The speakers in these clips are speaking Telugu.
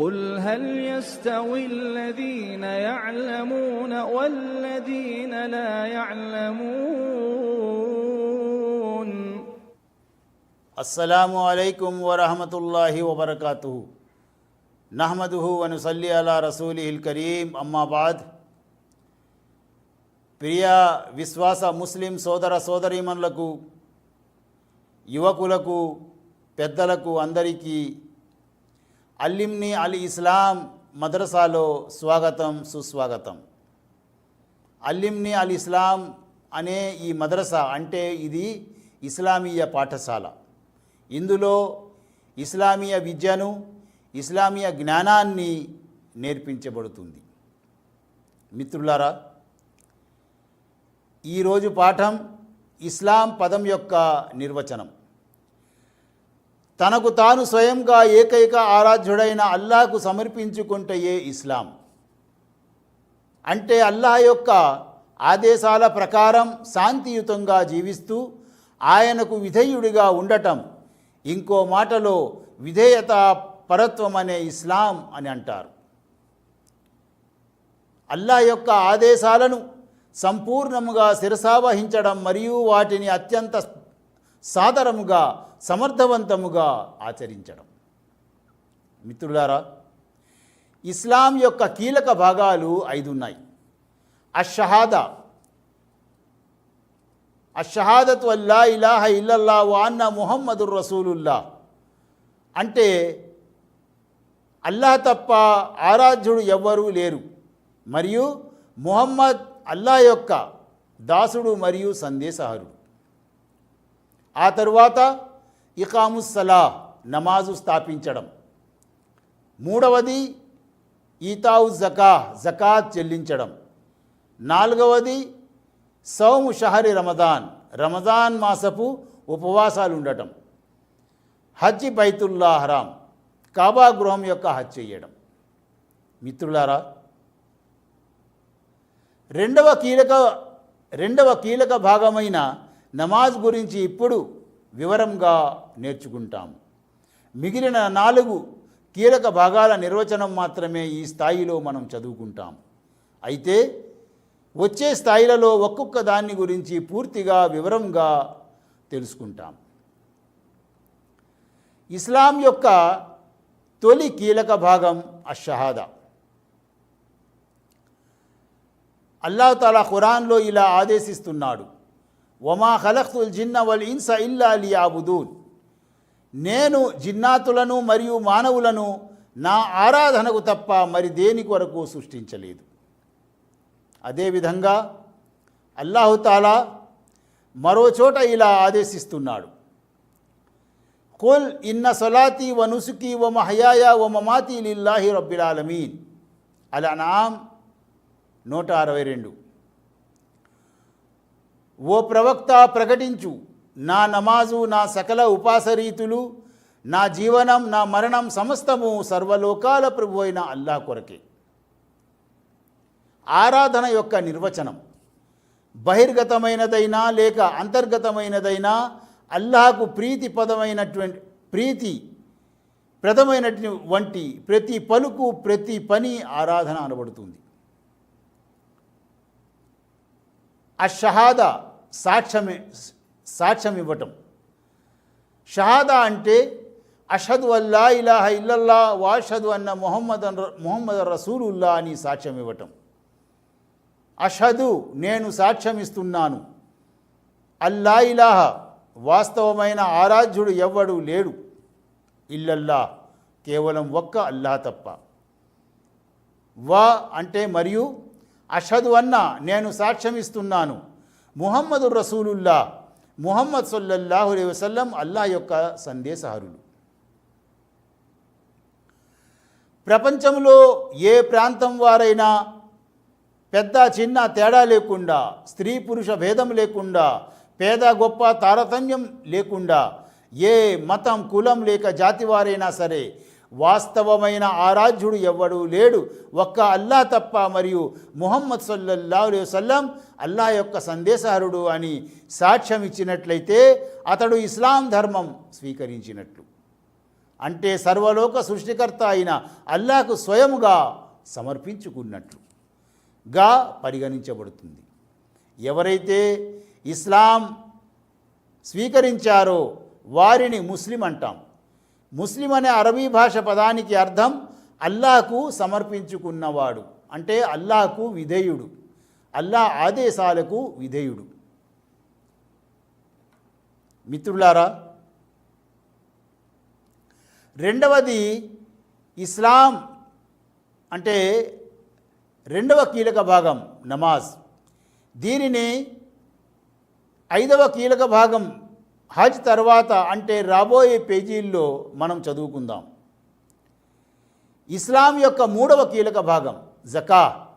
قل هل يستوي الذين يعلمون والذين لا يعلمون అస్సలాము అలైకుం వరహమతుల్లాహి వబర్కాతు నహమదుహు వనుసల్లి అలా రసూలిహిల్ కరీం అమ్మాబాద్ ప్రియ విశ్వాస ముస్లిం సోదర సోదరీమణులకు యువకులకు పెద్దలకు అందరికీ అల్లిమ్ని అల్ ఇస్లాం మదరసాలో స్వాగతం సుస్వాగతం. అల్లిమ్ని అల్ ఇస్లాం అనే ఈ మదరసా అంటే ఇది ఇస్లామీయ పాఠశాల. ఇందులో ఇస్లామీయ విద్యను ఇస్లామీయ జ్ఞానాన్ని నేర్పించబడుతుంది. మిత్రులారా ఈరోజు పాఠం ఇస్లాం పదం యొక్క నిర్వచనం. తనకు తాను స్వయంగా ఏకైక ఆరాధ్యుడైన అల్లాకు సమర్పించుకుంటయే ఇస్లాం. అంటే అల్లా యొక్క ఆదేశాల ప్రకారం శాంతియుతంగా జీవిస్తూ ఆయనకు విధేయుడిగా ఉండటం ఇంకో మాటలో విధేయత పరత్వం అనే ఇస్లాం అని అంటారు. అల్లా యొక్క ఆదేశాలను సంపూర్ణముగా శిరసావహించడం మరియు వాటిని అత్యంత సాదరముగా సమర్థవంతముగా ఆచరించడం. మిత్రులారా ఇస్లాం యొక్క కీలక భాగాలు ఐదు ఉన్నాయి. అషహాదా అషహాదత్ వల్లా ఇలాహ ఇల్లల్లా వాన్న ముహమ్మదుర్ రసూలుల్లా. అంటే అల్లాహ్ తప్ప ఆరాధ్యుడు ఎవ్వరూ లేరు. మరియు ముహమ్మద్ అల్లా యొక్క దాసుడు మరియు సందేశహరుడు. ఆ తరువాత ఇకాముస్సలా నమాజు స్థాపించడం. మూడవది ఈతావు జకా జకాత్ చెల్లించడం. నాలుగవది సౌము షహరి రమదాన్ రమదాన్ మాసపు ఉపవాసాలు ఉండటం హజ్ బైతుల్లా హరాం కాబా గృహం యొక్క హజ్ చేయడం మిత్రులారా రెండవ కీలక రెండవ కీలక భాగమైన నమాజ్ గురించి ఇప్పుడు వివరంగా నేర్చుకుంటాం మిగిలిన నాలుగు కీలక భాగాల నిర్వచనం మాత్రమే ఈ స్థాయిలో మనం చదువుకుంటాం అయితే వచ్చే స్థాయిలలో ఒక్కొక్క దాన్ని గురించి పూర్తిగా వివరంగా తెలుసుకుంటాం. ఇస్లాం యొక్క తొలి కీలక భాగం అషహాదా. అల్లాహ్ తాలా ఖురాన్లో ఇలా ఆదేశిస్తున్నాడు. వమా ఖలఖ్తుల్ జిన్న వల్ ఇన్స ఇల్లా లియాబుదూన్. నేను జిన్నాతులను మరియు మానవులను నా ఆరాధనకు తప్ప మరి దేని కొరకు సృష్టించలేదు. అదేవిధంగా అల్లాహుతాలా మరో చోట ఇలా ఆదేశిస్తున్నాడు. కుల్ ఇన్న సొలాతి వ నుసుకి వ మహయాయ వ మమాతి లిల్లాహి రబ్బిలాలమీన్ అలా అల్ నూట అరవై రెండు. ఓ ప్రవక్త ప్రకటించు నా నమాజు నా సకల ఉపాసరీతులు నా జీవనం నా మరణం సమస్తము సర్వలోకాల ప్రభు అయిన అల్లా కొరకే. ఆరాధన యొక్క నిర్వచనం బహిర్గతమైనదైనా లేక అంతర్గతమైనదైనా అల్లాహకు ప్రీతి పదమైనటువంటి ప్రీతి ప్రదమైనటువంటి ప్రతి పలుకు ప్రతి పని ఆరాధన అనబడుతుంది. అషహాదా సాక్ష్యమి సాక్ష్యం ఇవ్వటం షహాదా అంటే అషద్ అల్లా ఇలాహ ఇల్లల్లా వాషదు అన్న మొహమ్మద్ మొహమ్మద్ రసూలుల్లా అని సాక్ష్యం ఇవ్వటం అషదు నేను సాక్ష్యం ఇస్తున్నాను అల్లా ఇలాహ వాస్తవమైన ఆరాధ్యుడు ఎవ్వడు లేడు. ఇల్లల్లా కేవలం ఒక్క అల్లా తప్ప. వా అంటే మరియు అషదు అన్న నేను సాక్ష్యం ఇస్తున్నాను ముహమ్మదు రసూలుల్లా. ముహమ్మద్ సల్లల్లాహు అలైహి వసల్లం అల్లా యొక్క సందేశహరులు. ప్రపంచంలో ఏ ప్రాంతం వారైనా పెద్ద చిన్న తేడా లేకుండా స్త్రీ పురుష భేదం లేకుండా పేద గొప్ప తారతమ్యం లేకుండా ఏ మతం కులం లేక జాతి వారైనా సరే వాస్తవమైన ఆరాధ్యుడు ఎవ్వడూ లేడు. ఒక్క అల్లా తప్ప మరియు ముహమ్మద్ సల్లల్లా అలైహి వసల్లం అల్లా యొక్క సందేశహరుడు అని సాక్ష్యం ఇచ్చినట్లయితే అతడు ఇస్లాం ధర్మం స్వీకరించినట్లు. అంటే సర్వలోక సృష్టికర్త అయిన అల్లాకు స్వయముగా సమర్పించుకున్నట్లు. గా పరిగణించబడుతుంది. ఎవరైతే ఇస్లాం స్వీకరించారో వారిని ముస్లిం అంటాం. ముస్లిం అనే అరబీ భాష పదానికి అర్థం అల్లాకు సమర్పించుకున్నవాడు. అంటే అల్లాకు విధేయుడు. అల్లా ఆదేశాలకు విధేయుడు. మిత్రులారా రెండవది ఇస్లాం అంటే రెండవ కీలక భాగం నమాజ్. దీనిని ఐదవ కీలక భాగం హజ్ తర్వాత అంటే రాబోయే పేజీల్లో మనం చదువుకుందాం. ఇస్లాం యొక్క మూడవ కీలక భాగం జకా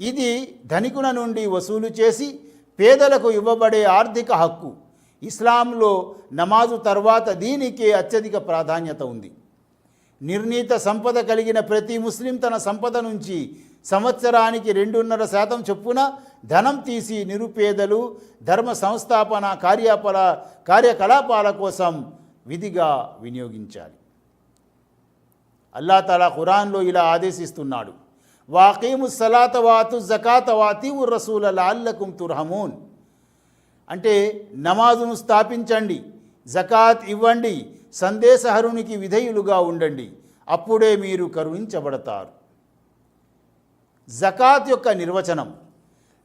ఇది ధనికుల నుండి వసూలు చేసి పేదలకు ఇవ్వబడే ఆర్థిక హక్కు. ఇస్లాంలో నమాజు తర్వాత దీనికే అత్యధిక ప్రాధాన్యత ఉంది. నిర్ణీత సంపద కలిగిన ప్రతి ముస్లిం తన సంపద నుంచి సంవత్సరానికి రెండున్నర శాతం చొప్పున ధనం తీసి నిరుపేదలు ధర్మ సంస్థాపన కార్యపల కార్యకలాపాల కోసం విధిగా వినియోగించాలి. అల్లా ఖురాన్లో ఇలా ఆదేశిస్తున్నాడు. వాకీము సలాత వాతు జకాత వాతీవు రసూల లాల్లకుం తుర్హమూన్. అంటే నమాజును స్థాపించండి జకాత్ ఇవ్వండి సందేశహరునికి విధేయులుగా ఉండండి అప్పుడే మీరు కరుణించబడతారు. జకాత్ యొక్క నిర్వచనం.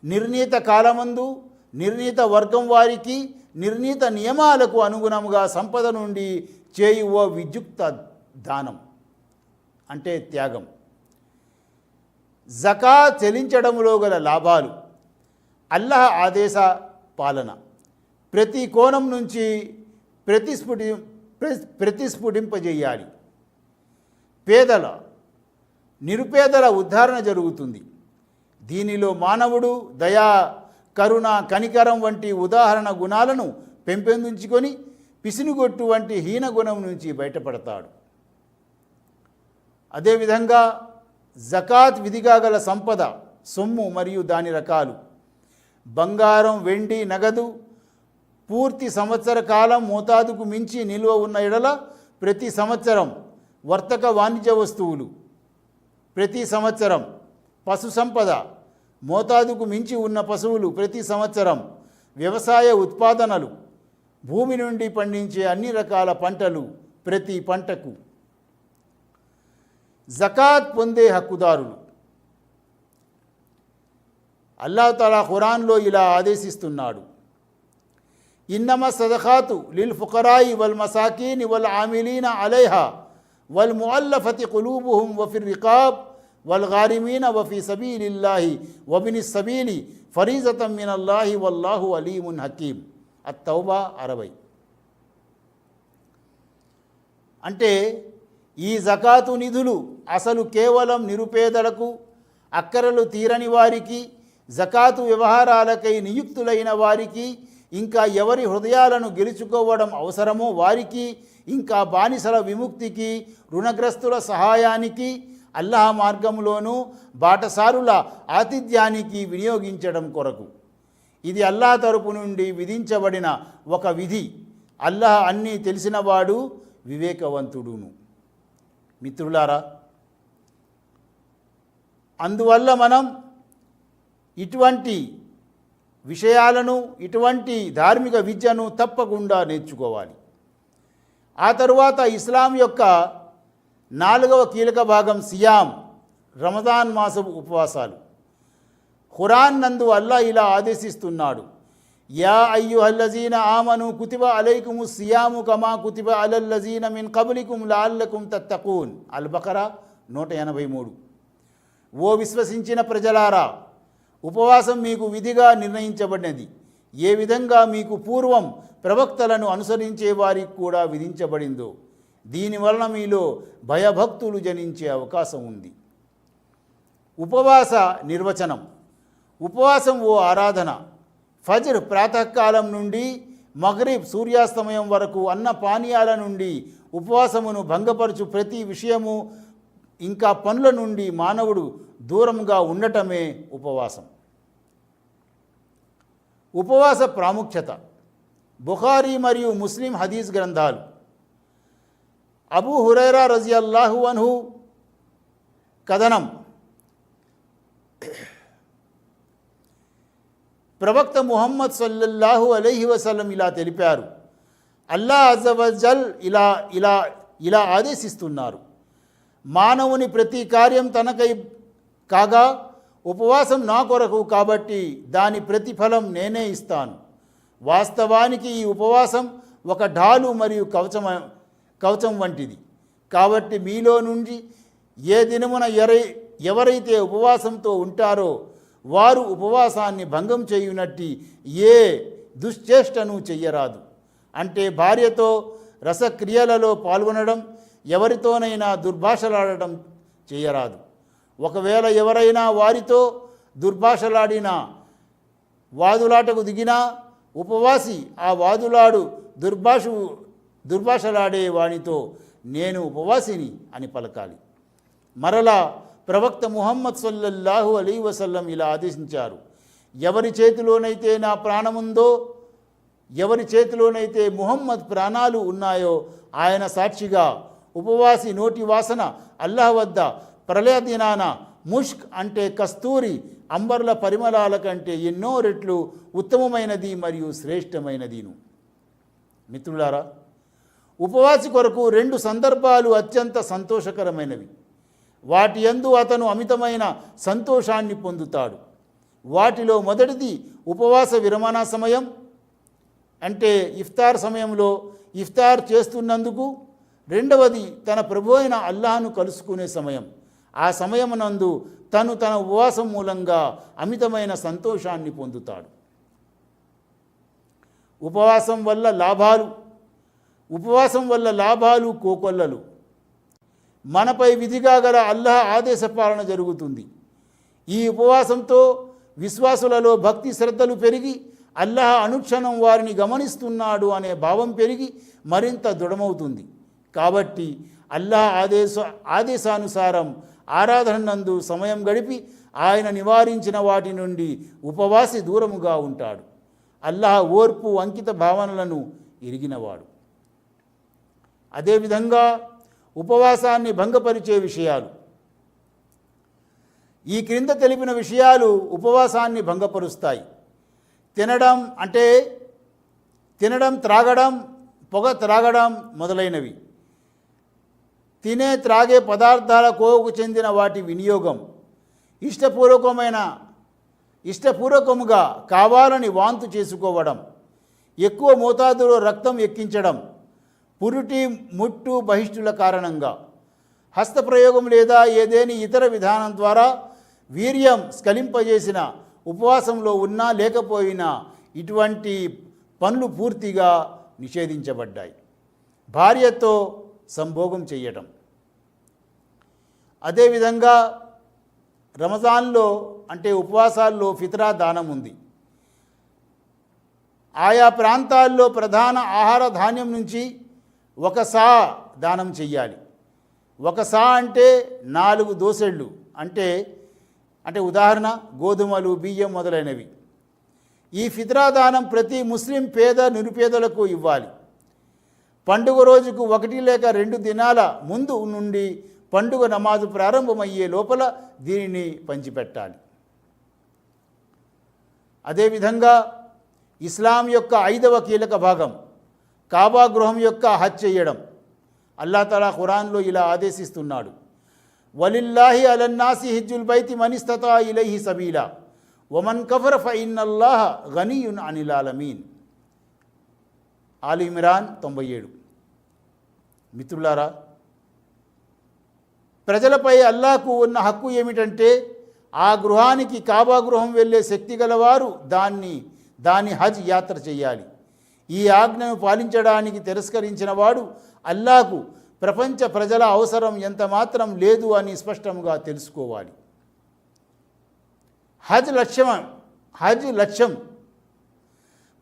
నిర్ణీత కాలమందు నిర్ణీత వర్గం వారికి నిర్ణీత నియమాలకు అనుగుణముగా సంపద నుండి చేయువ విద్యుక్త దానం అంటే త్యాగం. జకా చెలించడంలో గల లాభాలు. అల్లహ ఆదేశ పాలన. ప్రతి కోణం నుంచి ప్రతిస్ఫుటి ప్ర- ప్రతిస్ఫుటింపజేయాలి. పేదల నిరుపేదల ఉద్ధారణ జరుగుతుంది. దీనిలో మానవుడు దయా కరుణ కనికరం వంటి ఉదాహరణ గుణాలను పెంపొందించుకొని పిసినుగొట్టు వంటి హీన గుణం నుంచి బయటపడతాడు. అదేవిధంగా జకాత్ విధిగా గల సంపద సొమ్ము మరియు దాని రకాలు. బంగారం వెండి నగదు పూర్తి సంవత్సర కాలం మోతాదుకు మించి నిల్వ ఉన్న ఎడల ప్రతి సంవత్సరం వర్తక వాణిజ్య వస్తువులు. ప్రతి సంవత్సరం పశు సంపద మోతాదుకు మించి ఉన్న పశువులు ప్రతి సంవత్సరం వ్యవసాయ ఉత్పాదనలు భూమి నుండి పండించే అన్ని రకాల పంటలు ప్రతి పంటకు. జకాత్ పొందే హక్కుదారులు. అల్లాహతలా ఖురాన్లో ఇలా ఆదేశిస్తున్నాడు. ఇన్నమ సదఖాతు లిల్ ఫుకరాయి వల్ మసాకీన్ వల్ ఆమిలీన అలైహా వల్ ముఅల్లఫతి కులూబుహుం వఫిర్ రికాబ్. వల్గారిమీన వఫీ వఫీ సబీలిల్లాహి వబిని సబీలి ఫరీజతం మినల్లాహి వల్లాహు అలీమున్ హకీం అత్తౌబా అరవై అంటే ఈ జకాతు నిధులు అసలు కేవలం నిరుపేదలకు అక్కరలు తీరని వారికి జకాతు వ్యవహారాలకై నియుక్తులైన వారికి ఇంకా ఎవరి హృదయాలను గెలుచుకోవడం అవసరమో వారికి ఇంకా బానిసల విముక్తికి రుణగ్రస్తుల సహాయానికి అల్లాహ్ మార్గంలోనూ బాటసారుల ఆతిథ్యానికి వినియోగించడం కొరకు. ఇది అల్లాహ్ తరపు నుండి విధించబడిన ఒక విధి. అల్లాహ్ అన్నీ తెలిసినవాడు వివేకవంతుడును. మిత్రులారా అందువల్ల మనం ఇటువంటి విషయాలను ఇటువంటి ధార్మిక విద్యను తప్పకుండా నేర్చుకోవాలి. ఆ తరువాత ఇస్లాం యొక్క నాలుగవ కీలక భాగం సియాం రమదాన్ మాసపు ఉపవాసాలు. ఖురాన్ నందు అల్లా ఇలా ఆదేశిస్తున్నాడు. యా అయ్యు అల్లజీన ఆమను కుతిబ అలైకుము సియాము కమా కుతిబ అలల్లజీన మిన్ కబులికుం లాల్లకుం తత్తకూన్ అల్ బకరా నూట ఎనభై మూడు. ఓ విశ్వసించిన ప్రజలారా ఉపవాసం మీకు విధిగా నిర్ణయించబడినది. ఏ విధంగా మీకు పూర్వం ప్రవక్తలను అనుసరించే వారికి కూడా విధించబడిందో. దీనివలన మీలో భయభక్తులు జనించే అవకాశం ఉంది. ఉపవాస నిర్వచనం. ఉపవాసం ఓ ఆరాధన. ఫజర్ ప్రాతకాలం నుండి మగరీబ్ సూర్యాస్తమయం వరకు అన్న పానీయాల నుండి ఉపవాసమును భంగపరచు ప్రతి విషయము ఇంకా పనుల నుండి మానవుడు దూరంగా ఉండటమే ఉపవాసం. ఉపవాస ప్రాముఖ్యత. బుఖారీ మరియు ముస్లిం హదీస్ గ్రంథాలు. అబూ హురైరా రజియల్లాహు అన్హు కథనం. ప్రవక్త ముహమ్మద్ సల్లల్లాహు అలైహి వసలం ఇలా తెలిపారు. అల్లా అజవజల్ ఇలా ఇలా ఇలా ఆదేశిస్తున్నారు. మానవుని ప్రతి కార్యం తనకై కాగా ఉపవాసం నా కొరకు కాబట్టి దాని ప్రతిఫలం నేనే ఇస్తాను. వాస్తవానికి ఈ ఉపవాసం ఒక ఢాలు మరియు కవచమ కవచం వంటిది. కాబట్టి మీలో నుండి ఏ దినమున ఎరై ఎవరైతే ఉపవాసంతో ఉంటారో వారు ఉపవాసాన్ని భంగం చేయునట్టి ఏ దుశ్చేష్టను చెయ్యరాదు. అంటే భార్యతో రసక్రియలలో పాల్గొనడం ఎవరితోనైనా దుర్భాషలాడటం చేయరాదు ఒకవేళ ఎవరైనా వారితో దుర్భాషలాడినా వాదులాటకు దిగినా ఉపవాసి ఆ వాదులాడు దుర్భాషు దుర్భాషలాడే వానితో నేను ఉపవాసిని అని పలకాలి. మరలా ప్రవక్త ముహమ్మద్ సల్లల్లాహు అలీ వసల్లం ఇలా ఆదేశించారు. ఎవరి చేతిలోనైతే నా ప్రాణముందో ఎవరి చేతిలోనైతే ముహమ్మద్ ప్రాణాలు ఉన్నాయో ఆయన సాక్షిగా ఉపవాసి నోటి వాసన అల్లాహ్ వద్ద ప్రళయ దినాన ముష్క్ అంటే కస్తూరి అంబర్ల పరిమళాల కంటే ఎన్నో రెట్లు ఉత్తమమైనది మరియు శ్రేష్టమైనదిను. మిత్రులారా ఉపవాసి కొరకు రెండు సందర్భాలు అత్యంత సంతోషకరమైనవి. వాటి యందు అతను అమితమైన సంతోషాన్ని పొందుతాడు. వాటిలో మొదటిది ఉపవాస విరమణ సమయం. అంటే ఇఫ్తార్ సమయంలో ఇఫ్తార్ చేస్తున్నందుకు రెండవది తన ప్రభు అయిన అల్లాహను కలుసుకునే సమయం. ఆ సమయమునందు తను తన ఉపవాసం మూలంగా అమితమైన సంతోషాన్ని పొందుతాడు. ఉపవాసం వల్ల లాభాలు ఉపవాసం వల్ల లాభాలు కోకొల్లలు. మనపై విధిగా గల అల్లాహ్ ఆదేశ పాలన జరుగుతుంది. ఈ ఉపవాసంతో విశ్వాసులలో భక్తి శ్రద్ధలు పెరిగి అల్లాహ్ అనుక్షణం వారిని గమనిస్తున్నాడు అనే భావం పెరిగి మరింత దృఢమవుతుంది. కాబట్టి అల్లాహ్ ఆదేశ ఆదేశానుసారం ఆరాధన నందు సమయం గడిపి ఆయన నివారించిన వాటి నుండి ఉపవాసి దూరముగా ఉంటాడు. అల్లాహ్ ఓర్పు అంకిత భావనలను ఎరిగినవాడు. అదేవిధంగా ఉపవాసాన్ని భంగపరిచే విషయాలు. ఈ క్రింద తెలిపిన విషయాలు ఉపవాసాన్ని భంగపరుస్తాయి. తినడం అంటే తినడం త్రాగడం పొగ త్రాగడం మొదలైనవి. తినే త్రాగే పదార్థాల కోవకు చెందిన వాటి వినియోగం ఇష్టపూర్వకమైన ఇష్టపూర్వకముగా కావాలని వాంతు చేసుకోవడం ఎక్కువ మోతాదులో రక్తం ఎక్కించడం పురుటి ముట్టు బహిష్టుల కారణంగా. హస్తప్రయోగం లేదా ఏదేని ఇతర విధానం ద్వారా వీర్యం స్కలింపజేసిన ఉపవాసంలో ఉన్నా లేకపోయినా ఇటువంటి పనులు పూర్తిగా నిషేధించబడ్డాయి. భార్యతో సంభోగం చేయటం అదేవిధంగా రమజాన్లో అంటే ఉపవాసాల్లో ఫితరా దానం ఉంది. ఆయా ప్రాంతాల్లో ప్రధాన ఆహార ధాన్యం నుంచి ఒక సా దానం చెయ్యాలి. ఒక సా అంటే నాలుగు దోసెళ్ళు. అంటే అంటే ఉదాహరణ గోధుమలు బియ్యం మొదలైనవి. ఈ ఫిత్రా దానం ప్రతి ముస్లిం పేద నిరుపేదలకు ఇవ్వాలి. పండుగ రోజుకు ఒకటి లేక రెండు దినాల ముందు నుండి పండుగ నమాజు ప్రారంభమయ్యే లోపల దీనిని పంచిపెట్టాలి. అదేవిధంగా ఇస్లాం యొక్క ఐదవ కీలక భాగం కాబా గృహం యొక్క హజ్ చేయడం. అల్లా తలా ఖురాన్లో ఇలా ఆదేశిస్తున్నాడు. వలిల్లాహి అలన్నాసి హిజ్జుల్ బైతి మనిస్తతా ఇలైహి సబీలా. వమన్ కఫర్ ఫయిన్నల్లాహ గనీయున్ అనిల్ ఆలి ఇమ్రాన్ తొంభై ఏడు. మిత్రులారా ప్రజలపై అల్లాకు ఉన్న హక్కు ఏమిటంటే ఆ గృహానికి కాబా గృహం వెళ్ళే శక్తి గలవారు దాన్ని దాని హజ్ యాత్ర చేయాలి. ఈ ఆజ్ఞను పాలించడానికి తిరస్కరించిన వాడు అల్లాకు ప్రపంచ ప్రజల అవసరం ఎంత మాత్రం లేదు అని స్పష్టంగా తెలుసుకోవాలి. హజ్ లక్ష్యం హజ్ లక్ష్యం.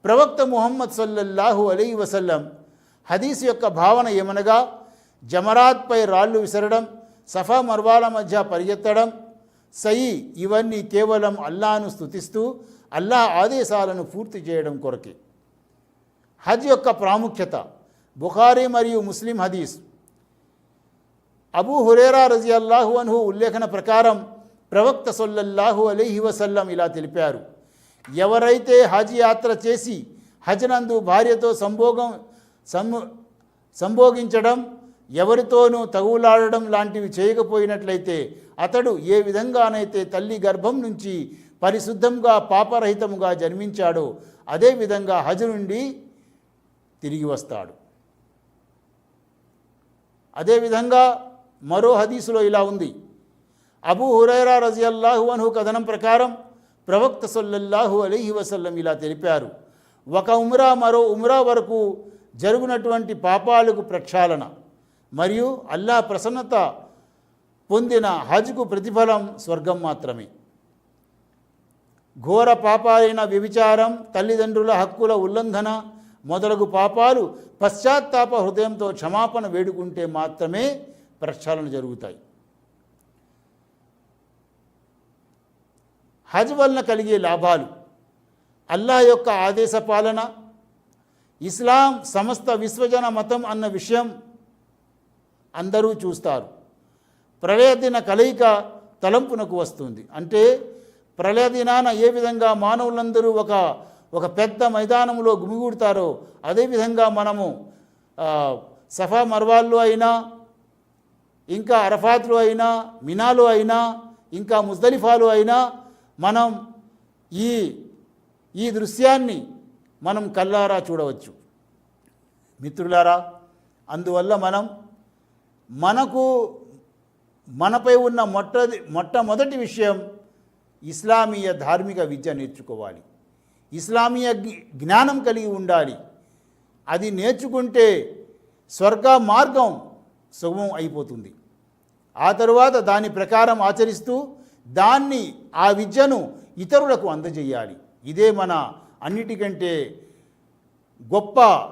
ప్రవక్త ముహమ్మద్ సల్లల్లాహు అలీ వసల్లం హదీస్ యొక్క భావన ఏమనగా జమరాత్పై రాళ్ళు విసరడం సఫా మర్వాల మధ్య పరిగెత్తడం సయి ఇవన్నీ కేవలం అల్లాను స్థుతిస్తూ అల్లా ఆదేశాలను పూర్తి చేయడం కొరకే. హజ్ యొక్క ప్రాముఖ్యత బుఖారీ మరియు ముస్లిం హదీస్. అబూ హురేరా రజి అల్లాహు అన్హు ఉల్లేఖన ప్రకారం ప్రవక్త సొల్లల్లాహు అలీహి వసల్లం ఇలా తెలిపారు. ఎవరైతే హజ్ యాత్ర చేసి హజ్ నందు భార్యతో సంభోగం సంభోగించడం ఎవరితోనూ తగులాడడం లాంటివి చేయకపోయినట్లయితే అతడు ఏ విధంగానైతే తల్లి గర్భం నుంచి పరిశుద్ధంగా పాపరహితముగా జన్మించాడో అదేవిధంగా హజ్ నుండి తిరిగి వస్తాడు. అదేవిధంగా మరో హదీసులో ఇలా ఉంది. అబూ హురైరా రజియల్లాహు అన్హు కథనం ప్రకారం ప్రవక్త సొల్లల్లాహు అలీహి వసల్లం ఇలా తెలిపారు. ఒక ఉమ్రా మరో ఉమ్రా వరకు జరుగునటువంటి పాపాలకు ప్రక్షాళన మరియు అల్లా ప్రసన్నత పొందిన హజ్కు ప్రతిఫలం స్వర్గం మాత్రమే. ఘోర పాపాలైన వ్యభిచారం తల్లిదండ్రుల హక్కుల ఉల్లంఘన మొదలగు పాపాలు పశ్చాత్తాప హృదయంతో క్షమాపణ వేడుకుంటే మాత్రమే ప్రక్షాళన జరుగుతాయి. హజ్ వలన కలిగే లాభాలు అల్లాహ్ యొక్క ఆదేశ పాలన ఇస్లాం సమస్త విశ్వజన మతం అన్న విషయం అందరూ చూస్తారు. ప్రళయదిన కలయిక తలంపునకు వస్తుంది. అంటే ప్రళయ దినాన ఏ విధంగా మానవులందరూ ఒక ఒక పెద్ద మైదానంలో గుమిగూడతారో అదేవిధంగా మనము సఫా మర్వాల్లో అయినా ఇంకా అరఫాత్లో అయినా మినాలో అయినా ఇంకా ముజ్దలిఫాలో అయినా మనం ఈ ఈ దృశ్యాన్ని మనం కల్లారా చూడవచ్చు. మిత్రులారా అందువల్ల మనం మనకు మనపై ఉన్న మొట్ట మొట్టమొదటి విషయం ఇస్లామీయ ధార్మిక విద్య నేర్చుకోవాలి. ఇస్లామీయ జ్ఞానం కలిగి ఉండాలి. అది నేర్చుకుంటే స్వర్గ మార్గం సుగమం అయిపోతుంది. ఆ తరువాత దాని ప్రకారం ఆచరిస్తూ దాన్ని ఆ విద్యను ఇతరులకు అందజేయాలి. ఇదే మన అన్నిటికంటే గొప్ప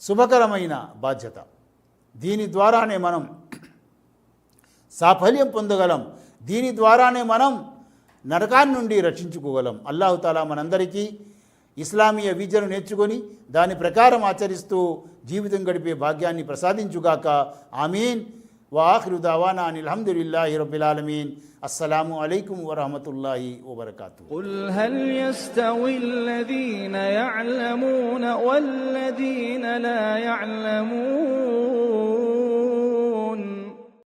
శుభకరమైన బాధ్యత. దీని ద్వారానే మనం సాఫల్యం పొందగలం. దీని ద్వారానే మనం నరకాన్ని నుండి రక్షించుకోగలం అల్లాహుతాలా మనందరికీ ఇస్లామీయ విద్యను నేర్చుకొని దాని ప్రకారం ఆచరిస్తూ జీవితం గడిపే భాగ్యాన్ని ప్రసాదించుగాక ఆమీన్ వాఖిరు దావానా అనిల్ హమ్దులిల్లాహి రబ్బిల్ ఆలమీన్ అస్సలాము అలైకుం వరహమతుల్లాహి వబర్కాతు قل هل يستوي الذين يعلمون والذين لا يعلمون